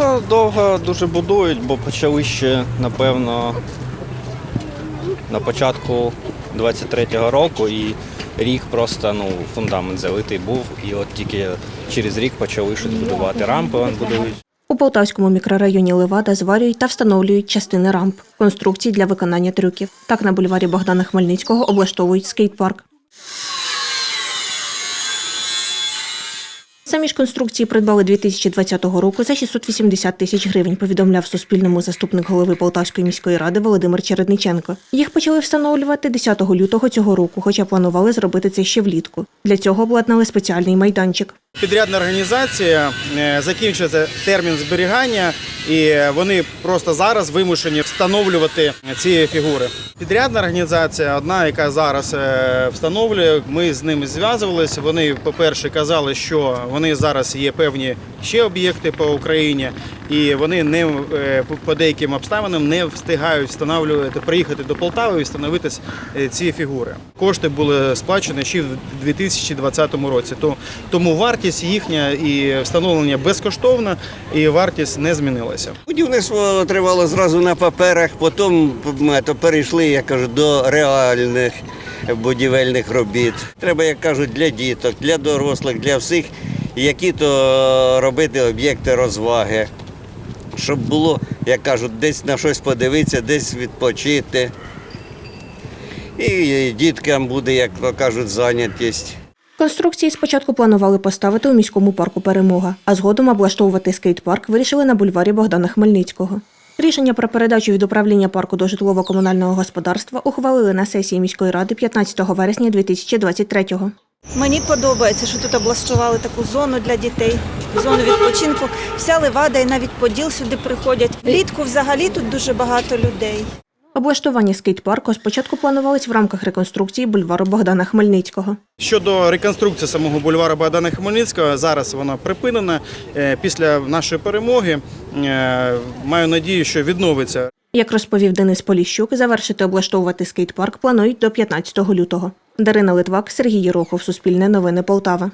Довго, довго дуже будують, бо почали ще, напевно, на початку 23-го року і рік просто ну, фундамент залитий був. І от тільки через рік почали щось будувати. Рампи вон будують. У Полтавському мікрорайоні Левада зварюють та встановлюють частини рамп, конструкцій для виконання трюків. Так на бульварі Богдана Хмельницького облаштовують скейт-парк. Самі ж конструкції придбали 2020 року за 680 тисяч гривень, повідомляв Суспільному заступник голови Полтавської міської ради Володимир Чередниченко. Їх почали встановлювати 10 лютого цього року, хоча планували зробити це ще влітку. Для цього обладнали спеціальний майданчик. Підрядна організація е, закінчується термін зберігання, і вони просто зараз вимушені встановлювати ці фігури. Підрядна організація, одна, яка зараз е, встановлює. Ми з ними зв'язувалися. Вони, по-перше, казали, що вони зараз є певні ще об'єкти по Україні, і вони не е, по- деяким обставинам не встигають встановлювати, приїхати до Полтави і встановити е, ці фігури. Кошти були сплачені ще в 2020 році. То тому вартість їхня і встановлення безкоштовно, і вартість не змінилася. Будівництво тривало зразу на паперах, потім м, то перейшли, я кажу, до реальних будівельних робіт. Треба, як кажуть, для діток, для дорослих, для всіх, які то робити об'єкти розваги. Щоб було, як кажуть, десь на щось подивитися, десь відпочити. І діткам буде, як то кажуть, зайнятість. Конструкції спочатку планували поставити у міському парку Перемога, а згодом облаштовувати скейт-парк вирішили на бульварі Богдана Хмельницького. Рішення про передачу від управління парку до житлово-комунального господарства ухвалили на сесії міської ради 15 вересня 2023-го. Мені подобається, що тут облаштували таку зону для дітей, зону відпочинку. Вся левада і навіть поділ сюди приходять. Влітку взагалі тут дуже багато людей. Облаштування скейт-парку спочатку планувалось в рамках реконструкції бульвару Богдана Хмельницького. Щодо реконструкції самого бульвару Богдана Хмельницького, зараз вона припинена. Е, Після нашої перемоги е, маю надію, що відновиться Як розповів Денис Поліщук, завершити облаштовувати скейт-парк планують до 15 лютого. Дарина Литвак, Сергій Єрохов, Суспільне новини Полтава.